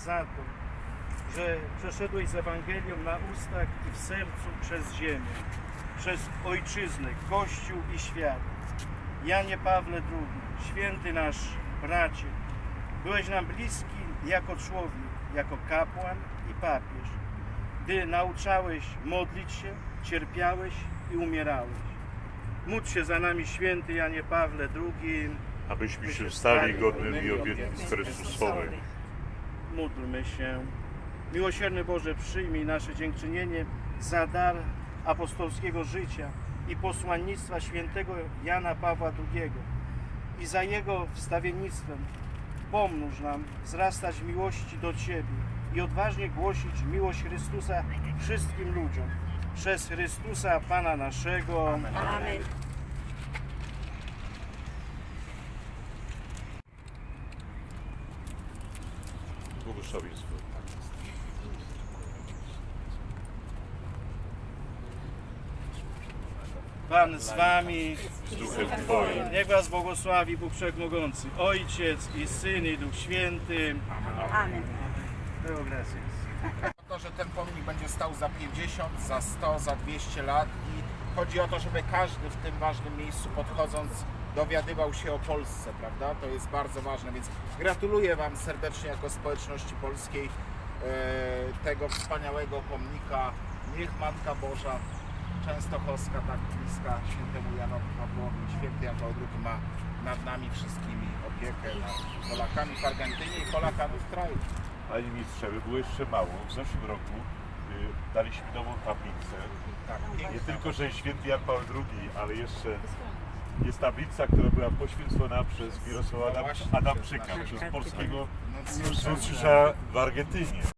za to, że przeszedłeś z Ewangelią na ustach i w sercu przez ziemię, przez ojczyznę, Kościół i świat. Janie Pawle II, święty nasz bracie, byłeś nam bliski jako człowiek, jako kapłan i papież, gdy nauczałeś modlić się, cierpiałeś i umierałeś. Módl się za nami, święty Janie Pawle II, abyśmy się stali godnymi obietnic Chrystusowych. Módlmy się. Miłosierny Boże, przyjmij nasze dziękczynienie za dar apostolskiego życia i posłannictwa świętego Jana Pawła II i za jego wstawiennictwem. Pomnóż nam wzrastać miłości do Ciebie i odważnie głosić miłość Chrystusa wszystkim ludziom. Przez Chrystusa Pana naszego. Amen. Błogosławieństwo. Pan z Wami. Z duchem Twoim. Niech Was błogosławi Bóg Wszechmogący, Ojciec i Syn i Duch Święty. Amen. Deo gracias. to, że ten pomnik będzie stał za 50, za 100, za 200 lat i chodzi o to, żeby każdy w tym ważnym miejscu podchodząc dowiadywał się o Polsce, prawda? To jest bardzo ważne, więc gratuluję Wam serdecznie jako społeczności polskiej e, tego wspaniałego pomnika. Niech Matka Boża Częstochowska, tak bliska świętemu Janowi Pawłowi, święty Jan Paweł ma nad nami wszystkimi opiekę, nad Polakami w Argentynie i Polakami w kraju. Panie mistrze, by było jeszcze mało. W zeszłym roku y, daliśmy nową tablicę. Tak, Nie tylko, że święty Jan Paweł II, ale jeszcze jest tablica, która była poświęcona przez Mirosława właśnie, Adamczyka, przez polskiego nuncjusza. nuncjusza w Argentynie.